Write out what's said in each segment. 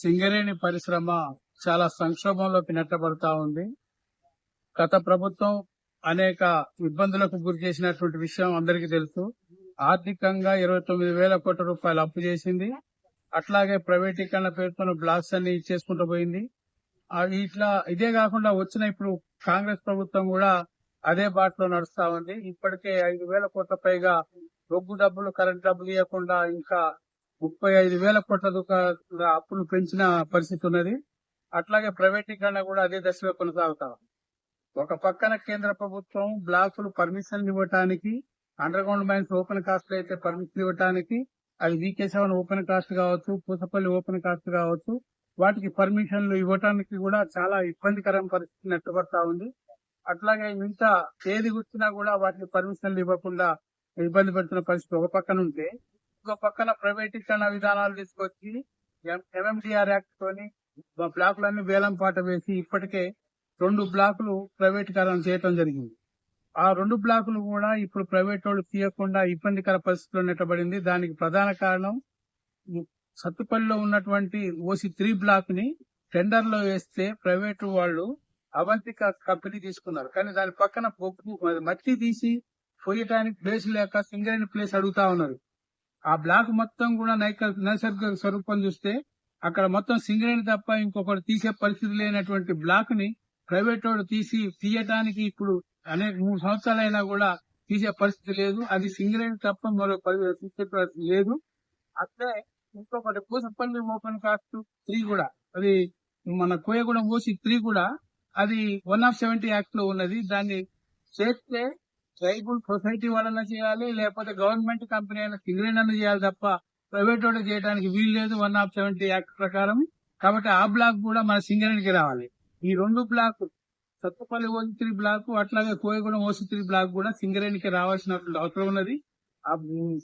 సింగరేణి పరిశ్రమ చాలా సంక్షోభంలోకి నెట్టబడతా ఉంది. గత ప్రభుత్వం అనేక ఇబ్బందులకు గురి చేసినటువంటి విషయం అందరికీ తెలుసు. ఆర్థికంగా ఇరవై తొమ్మిది వేల కోట్ల రూపాయలు అప్పు చేసింది. అట్లాగే ప్రైవేటీకరణ పేరుతో బ్లాక్స్ అన్ని చేసుకుంటూ పోయింది. ఇట్లా ఇదే కాకుండా వచ్చిన ఇప్పుడు కాంగ్రెస్ ప్రభుత్వం కూడా అదే బాటలో నడుస్తా ఉంది. ఇప్పటికే ఐదు వేల కోట్ల పైగా బొగ్గు డబ్బులు కరెంట్ డబ్బులు ఇవ్వకుండా ఇంకా ముప్పై ఐదు వేల కోట్ల అప్పులు పెంచిన పరిస్థితి ఉన్నది. అట్లాగే ప్రైవేటీకరణ కూడా అదే దశలో కొనసాగుతా ఒక పక్కన కేంద్ర ప్రభుత్వం బ్లాకులు పర్మిషన్ ఇవ్వటానికి underground mines open cast అయితే పర్మిషన్ ఇవ్వటానికి అది వీకే సెవెన్ ఓపెన్ కాస్ట్ కావచ్చు పూసపల్లి ఓపెన్ కాస్ట్ కావచ్చు వాటికి పర్మిషన్లు ఇవ్వటానికి కూడా చాలా ఇబ్బందికరమైన పరిస్థితి నెట్టబడతా ఉంది. అట్లాగే ఇంత ఏది గుర్చినా కూడా వాటికి పర్మిషన్లు ఇవ్వకుండా ఇబ్బంది పెడుతున్న పరిస్థితి ఒక పక్కన ఉంటే ఇంకో పక్కన ప్రైవేటీకరణ విధానాలు తీసుకొచ్చి ఎంఎండిఆర్ యాక్ట్ తోని బ్లాకులన్నీ వేలం పాట వేసి ఇప్పటికే రెండు బ్లాకులు ప్రైవేటీకరణ చేయటం జరిగింది. ఆ రెండు బ్లాకులు కూడా ఇప్పుడు ప్రైవేట్ వాళ్ళు తీయకుండా ఇబ్బందికర పరిస్థితిలో నెట్టబడింది దానికి ప్రధాన కారణం సత్తుపల్లిలో ఉన్నటువంటి ఓసి త్రీ బ్లాక్ని టెండర్లో వేస్తే ప్రైవేట్ వాళ్ళు అవంతిక కంపెనీ తీసుకున్నారు. కానీ దాని పక్కన బొగ్గు మట్టి తీసి పోయటానికి ప్లేస్ లేక సింగరేణి ప్లేస్ అడుగుతా ఉన్నారు. ఆ బ్లాక్ మొత్తం కూడా నైక నైసర్గిక స్వరూపం చూస్తే అక్కడ మొత్తం సింగరేణి తప్ప ఇంకొకటి తీసే పరిస్థితి లేనటువంటి బ్లాక్ని ప్రైవేట్ వాడు తీసి తీయటానికి ఇప్పుడు అనేక మూడు సంవత్సరాలైనా కూడా తీసే పరిస్థితి లేదు. అది సింగరేణి తప్ప మరో పరి- తీసే పరిస్థితి లేదు. అట్లే ఇంకొకటి పూసపల్లి ఓపెన్ కాస్ట్ త్రీ కూడా అది మన కోయగూడెం ఓసి త్రీ కూడా అది వన్ ఆఫ్ సెవెంటీ యాక్ట్లో ఉన్నది. దాన్ని చేస్తే ట్రైబుల్ సొసైటీ వాళ్ళ చేయాలి లేకపోతే గవర్నమెంట్ కంపెనీ అయిన సింగరేణి అన్న చేయాలి తప్ప ప్రైవేట్ వాళ్ళు చేయడానికి వీలు లేదు. వన్ ఆఫ్ సెవెంటీ యాక్ట్ ప్రకారం. కాబట్టి ఆ బ్లాక్ కూడా మన సింగరేణికి రావాలి. ఈ రెండు block Sathupalli OC three block అట్లాగే కోయగూడెం ఓసి త్రీ బ్లాక్ కూడా సింగరేణికి రావాల్సినటువంటి అవసరం ఉన్నది.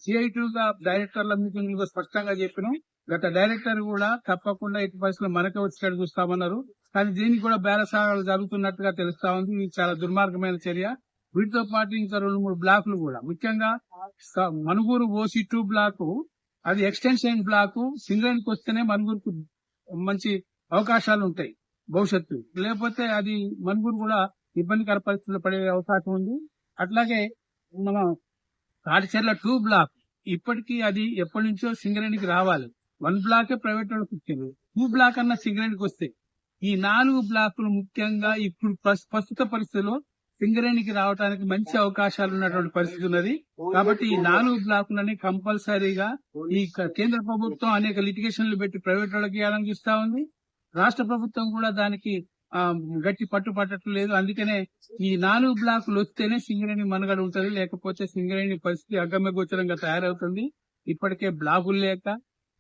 సిఐటి గా డైరెక్టర్ల మీటింగ్లో స్పష్టంగా చెప్పినాం. గత డైరెక్టర్ కూడా తప్పకుండా ఇటు పరిస్థితులు మనకే వచ్చేటట్టు చూస్తామన్నారు. కానీ దీనికి కూడా బేరసాగాలు జరుగుతున్నట్టుగా తెలుస్తా ఉంది. ఇది చాలా దుర్మార్గమైన చర్య. వీటితో పాటు ఇంకా రెండు మూడు బ్లాకులు కూడా. ముఖ్యంగా స- మనుగూరు ఓసి టూ బ్లాక్ అది ఎక్స్టెన్షన్ బ్లాక్ సింగరేణికి వస్తేనే మనుగూరుకు మంచి అవకాశాలు ఉంటాయి భవిష్యత్తు లేకపోతే అది మనుగూరు కూడా ఇబ్బందికర పరిస్థితులు పడే అవకాశం ఉంది. అట్లాగే మన కాటిచెర్ల టూ బ్లాక్ ఇప్పటికీ అది ఎప్పటి నుంచో సింగరేణికి రావాలి. వన్ బ్లాక్ ప్రైవేట్ వాళ్ళకి ఇచ్చింది టూ బ్లాక్ అన్న సింగరేణికి వస్తాయి ఈ నాలుగు బ్లాకులు ముఖ్యంగా ఇప్పుడు ప్రస్తుత పరిస్థితుల్లో సింగరేణికి రావడానికి మంచి అవకాశాలు ఉన్నటువంటి పరిస్థితి ఉన్నది. కాబట్టి ఈ నాలుగు బ్లాకులని కంపల్సరీగా ఈ కేంద్ర ప్రభుత్వం అనేక లిటిగేషన్లు పెట్టి ప్రైవేట్ వాళ్ళకి ఇవ్వాలని చూస్తా ఉంది. రాష్ట్ర ప్రభుత్వం కూడా దానికి గట్టి పట్టు పట్టట్లేదు. అందుకనే ఈ నాలుగు బ్లాకులు వస్తేనే సింగరేణి మనుగడ ఉంటది. లేకపోతే సింగరేణి పరిస్థితి అగమ్య గోచరంగా తయారవుతుంది. ఇప్పటికే బ్లాకులు లేక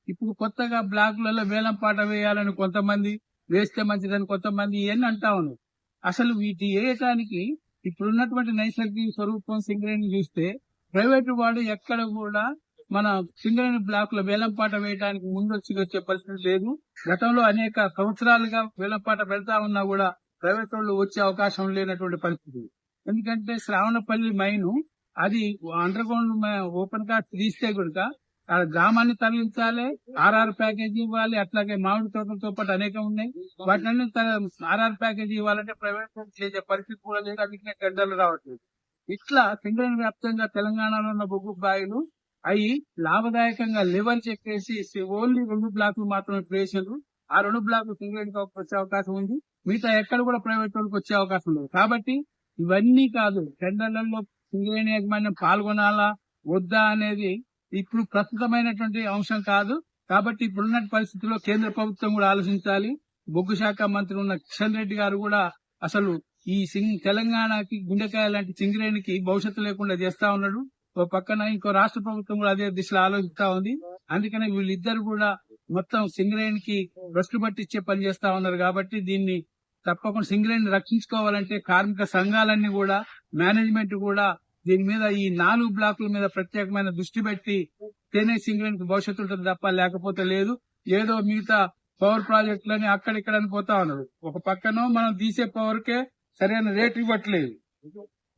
ఇప్పుడు కొత్తగా బ్లాకులలో వేలం పాట వేయాలని కొంతమంది వేస్తే మంచిదని కొంతమంది ఇవన్నీ అంటా ఉన్నారు. అసలు వీటి వేయటానికి ఇప్పుడున్నటువంటి నైసర్గిక స్వరూపం సింగరేణి చూస్తే ప్రైవేట్ వాడు ఎక్కడ కూడా మన సింగరేణి బ్లాక్లో వేలంపాట వేయడానికి ముందొచ్చి వచ్చే పరిస్థితి లేదు. గతంలో అనేక సంవత్సరాలుగా వేలంపాట పెడతా ఉన్నా కూడా ప్రైవేట్ వాళ్ళు వచ్చే అవకాశం లేనటువంటి పరిస్థితి. ఎందుకంటే శ్రావణపల్లి మైను అది అండర్ గ్రౌండ్ ఓపెన్ కాస్ట్ తీస్తే కూడా గ్రామాన్ని తరలించాలి ఆర్ఆర్ ప్యాకేజీ ఇవ్వాలి అట్లాగే మామిడి తోటలతో పాటు అనేకం ఉన్నాయి. వాటిని ఆర్ఆర్ ప్యాకేజీ ఇవ్వాలంటే ప్రైవేట్ చేసే పరిస్థితి కూడా లేదు అందుకనే టెండర్లు రావట్లేదు. ఇట్లా సింగరేణి వ్యాప్తంగా తెలంగాణలో ఉన్న బొగ్గు బాయిలు అవి లాభదాయకంగా లేవని చెప్పేసి ఓన్లీ రెండు బ్లాకులు మాత్రమే వేసారు ఆ రెండు బ్లాకులు సింగరేణికి వచ్చే అవకాశం ఉంది. మిగతా ఎక్కడ కూడా ప్రైవేట్ వాళ్ళకి వచ్చే అవకాశం లేదు. కాబట్టి ఇవన్నీ కాదు టెండర్లలో సింగరేణి యాజమాన్యం పాల్గొనాలా వద్దా అనేది ఇప్పుడు ప్రస్తుతమైనటువంటి అంశం కాదు. కాబట్టి ఇప్పుడున్న పరిస్థితుల్లో కేంద్ర ప్రభుత్వం కూడా ఆలోచించాలి. బొగ్గు శాఖ మంత్రి ఉన్న కిషన్ రెడ్డి గారు కూడా అసలు ఈ సింగ్ తెలంగాణకి గుండెకాయ లాంటి సింగరేణికి భవిష్యత్తు లేకుండా చేస్తా ఉన్నాడు. ఓ పక్కన ఇంకో రాష్ట్ర ప్రభుత్వం కూడా అదే దిశలో ఆలోచిస్తా ఉంది. అందుకనే వీళ్ళిద్దరు కూడా మొత్తం సింగరేణికి రష్టు పట్టించే పని చేస్తా ఉన్నారు కాబట్టి దీన్ని తప్పకుండా సింగరేణిని రక్షించుకోవాలంటే కార్మిక సంఘాలన్నీ కూడా మేనేజ్మెంట్ కూడా దీని మీద ఈ నాలుగు బ్లాకుల మీద ప్రత్యేకమైన దృష్టి పెట్టి తేనే సింగరేణికి భవిష్యత్తు ఉంటుంది తప్ప లేకపోతే లేదు. ఏదో మిగతా పవర్ ప్రాజెక్టులని అక్కడిక్కడ అని పోతా ఉన్నారు. ఒక పక్కన మనం తీసే పవర్ కే సరైన రేట్ ఇవ్వట్లేదు.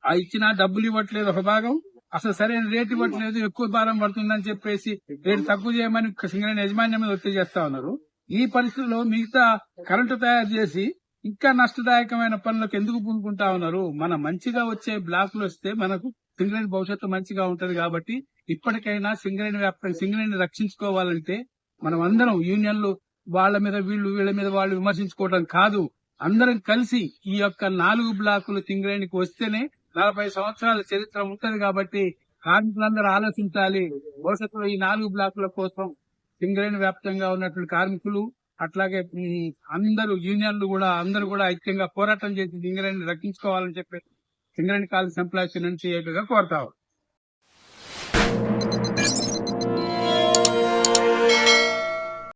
ఆ ఇచ్చిన డబ్బులు ఇవ్వట్లేదు ఒక భాగం. అసలు సరైన రేట్ ఇవ్వట్లేదు ఎక్కువ భారం పడుతుందని చెప్పేసి రేటు తక్కువ చేయమని సింగరేణి యజమాన్యం మీద ఒత్తిడి చేస్తా ఉన్నారు. ఈ పరిస్థితుల్లో మిగతా కరెంటు తయారు చేసి ఇంకా నష్టదాయకమైన పనులకు ఎందుకు పూనుకుంటా ఉన్నారు? మన మంచిగా వచ్చే బ్లాకులు వస్తే మనకు సింగరేణి భవిష్యత్తు మంచిగా ఉంటది కాబట్టి ఇప్పటికైనా సింగరేణి వ్యాప్తం సింగరేణి రక్షించుకోవాలంటే మనం అందరం యూనియన్లు వాళ్ళ మీద వీళ్ళు వీళ్ళ మీద వాళ్ళు విమర్శించుకోవడం కాదు. అందరం కలిసి ఈ యొక్క నాలుగు బ్లాకులు సింగరేణికి వస్తేనే నలభై సంవత్సరాల చరిత్ర ఉంటది కాబట్టి కార్మికులందరూ ఆలోచించాలి. భవిష్యత్తులో ఈ నాలుగు బ్లాకుల కోసం సింగరేణి వ్యాప్తంగా ఉన్నటువంటి కార్మికులు అట్లాగే అందరూ యూనియన్లు కూడా అందరూ కూడా ఐక్యంగా పోరాటం చేసి సింగరేణి రక్షించుకోవాలని చెప్పి సింగరేణి కాలేజ్ ఎంప్లాయీస్ నుంచి ఏకగా కోరుతారు